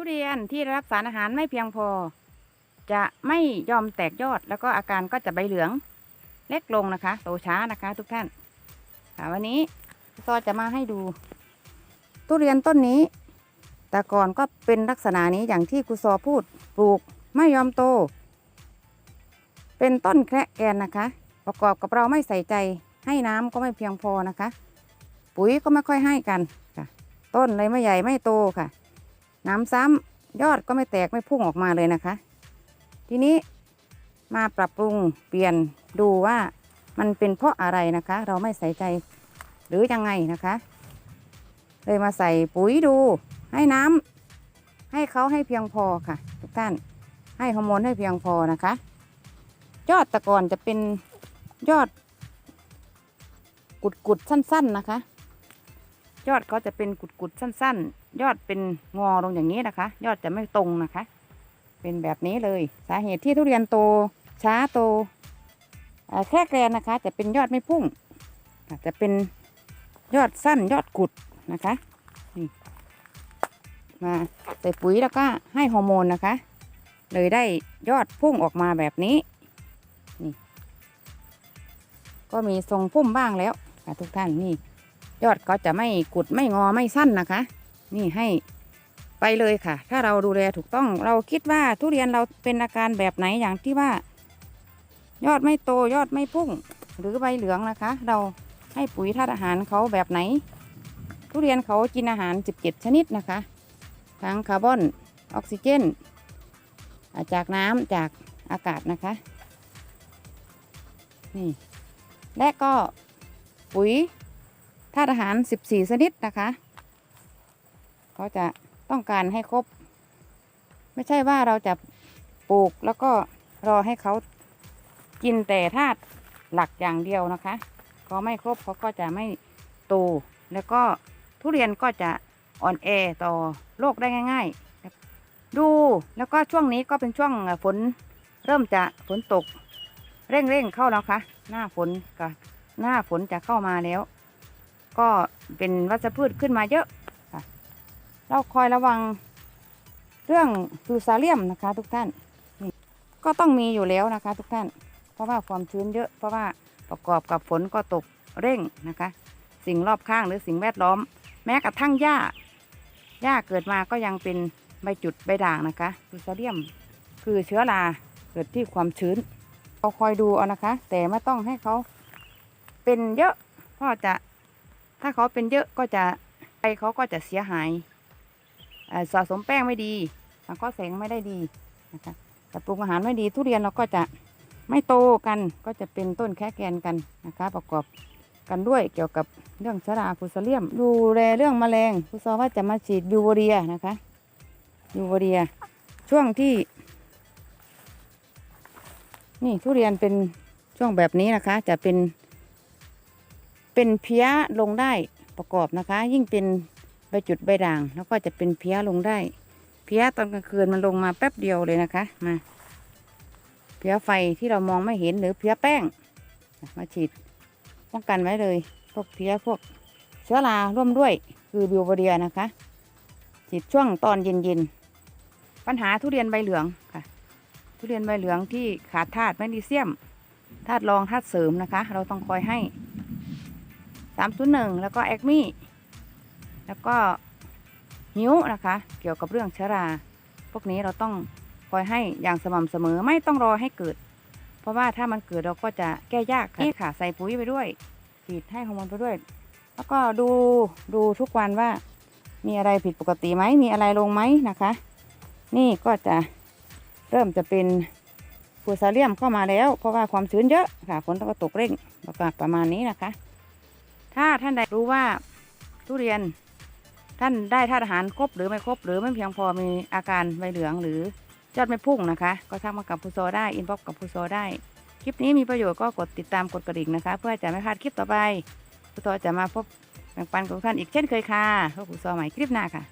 ทุเรียนที่รับสารอาหารไม่เพียงพอ จะไม่ยอมแตกยอด แล้วก็อาการก็จะใบเหลือง เล็กลงนะคะโตช้านะคะทุกท่านค่ะวันนี้ก็จะมาให้ดู ทุเรียนต้นนี้ แต่ก่อนก็เป็นลักษณะนี้อย่างที่ครูซอพูดปลูกไม่ยอมโต เป็นต้นแคระแกนนะคะ ประกอบกับเราไม่ใส่ใจให้น้ำก็ไม่เพียงพอนะคะ ปุ๋ยก็ไม่ค่อยให้กันค่ะ ต้นเลยไม่ใหญ่ไม่โตค่ะ น้ำซ้ำยอดก็ไม่แตกไม่พุ่งออกมาเลยนะคะ ทีนี้มาปรับปรุงเปลี่ยนดูว่ามันเป็นเพราะอะไรนะคะ เราไม่ใส่ใจหรือยังไงนะคะ เลยมาใส่ปุ๋ยดู ให้น้ำให้เขาให้เพียงพอค่ะ ทุกท่านให้ฮอร์โมนให้เพียงพอนะคะ ยอดแตะก่อนจะเป็นยอด กุดกุดๆสั้น ๆนะคะ ยอดเขาจะเป็นกุดกุดๆสั้น ๆ ยอดเป็นงอลงอย่างนี้นะคะ ยอดจะไม่ตรงนะคะ เป็นแบบนี้เลยสาเหตุที่ทุเรียนโตช้าโตแค่แกรนนะคะ จะเป็นยอดไม่พุ่งอาจจะเป็นยอดสั้นยอดกุดนะคะนี่มาใส่ปุ๋ยแล้วก็ให้ฮอร์โมนนะคะ เลยได้ยอดพุ่งออกมาแบบนี้นี่ ก็มีทรงพุ่มบ้างแล้วค่ะทุกท่านนี่ ยอดก็จะไม่กุดไม่งอไม่สั้นนะคะ นี่ให้ไปเลยค่ะ ถ้าเราดูแลถูกต้องเราคิดว่าทุเรียนเราเป็นอาการแบบไหนอย่างที่ว่า ยอดไม่โตยอดไม่พุ่ง หรือใบเหลืองนะคะ เราให้ปุ๋ยธาตุอาหารเขาแบบไหน ทุเรียนเขากินอาหาร 17 ชนิดนะคะทั้งคาร์บอนออกซิเจนาจากน้ำจากอากาศนะคะนี่และก็ปุ๋ยธาตุอาหาร 14 ชนิดนะคะ เขาจะต้องการให้ครบ ไม่ใช่ว่าเราจะปลูกแล้วก็รอให้เขากินแต่ธาตุหลักอย่างเดียวนะคะก็ไม่ครบเขาก็จะไม่โตแล้วก็ทุเรียนก็จะอ่อนแอต่อโรคได้ง่าย ๆ ดูแล้วก็ช่วงนี้ก็เป็นช่วงฝนเริ่มจะฝนตก เร่งๆเข้าแล้วค่ะ หน้าฝนกับหน้าฝนจะเข้ามาแล้ว ก็เป็นวัชพืชขึ้นมาเยอะ เราคอยระวังเรื่องฟิวซาเลียมนะคะ ทุกท่านนี่ก็ต้องมีอยู่แล้วนะคะ ทุกท่าน เพราะว่าความชื้นเยอะ เพราะว่าประกอบกับฝนก็ตกเร่งนะคะ สิ่งรอบข้างหรือสิ่งแวดล้อม แม้กระทั่งหญ้าหญ้าเกิดมาก็ยังเป็นใบจุดใบด่างนะคะฟิวซาเลียมคือเชื้อราเกิดที่ความชื้นเราคอยดูเอานะคะ แต่ไม่ต้องให้เขาเป็นเยอะเพราะจะถ้าเขาเป็นเยอะก็จะไปเขาก็จะเสียหาย สะสมแป้งไม่ดีสังเคราะห์แสงไม่ได้ดีนะคะปรับปรุงอาหารไม่ดีทุเรียนเราก็จะไม่โตกันก็จะเป็นต้นแค่แกนกันนะคะ ประกอบกันด้วยเกี่ยวกับเรื่องชราฟูซาเลียม ดูแลเรื่องแมลงครูซอว่าจะมาฉีดยูโวเรียนะคะยูโวเรีย ช่วงที่ นี่ทุเรียนเป็นช่วงแบบนี้นะคะ จะเป็น เป็นเพี้ยลงได้ประกอบนะคะ ยิ่งเป็น ใบจุดใบด่าง แล้วก็จะเป็นเพี้ยลงได้ เพี้ยตอนกลางคืนมันลงมาแป๊บเดียวเลยนะคะมาเพี้ยไฟที่เรามองไม่เห็นหรือเพี้ยแป้ง มาฉีดป้องกันไว้เลยพวกเพี้ยพวกเชื้อราร่วมด้วยคือบิวเบเรียนะคะ ฉีดช่วงตอนเย็นๆปัญหาทุเรียนใบเหลืองค่ะ ทุเรียนใบเหลืองที่ขาดธาตุแมกนีเซียมธาตุรองธาตุเสริมนะคะ เราต้องคอยให้สามศูนย์หนึ่งแล้วก็แอคมี่ แล้วก็หิวนะคะ เกี่ยวกับเรื่องเชื้อรา พวกนี้เราต้องคอยให้อย่างสม่ำเสมอไม่ต้องรอให้เกิด เพราะว่าถ้ามันเกิดเราก็จะแก้ยากค่ะนี่ค่ะใส่ปุ๋ยไปด้วยฉีดให้ฮอร์โมนไปด้วย แล้วก็ดูดูทุกวันว่ามีอะไรผิดปกติไหมมีอะไรลงไหมนะคะ นี่ก็จะเริ่มจะเป็นฟูซาเลียมเข้ามาแล้ว เพราะว่าความชื้นเยอะค่ะฝนก็ตกเร่งประมาณประมาณนี้นะคะ ถ้าท่านใดรู้ว่าทุเรียน ท่านได้ธาตุอาหารครบหรือไม่ครบ หรือไม่เพียงพอมีอาการใบเหลืองหรือยอดไม่พุ่งนะคะ ก็ทักมากับผู้โซได้อินบ็อกกับผู้โซได้ คลิปนี้มีประโยชน์ก็กดติดตามกดกระดิ่งนะคะ เพื่อจะไม่พลาดคลิปต่อไปผู้โซจะมาพบแบ่งปันกับท่านอีกเช่นเคยค่ะพบผู้โซใหม่คลิปหน้าค่ะ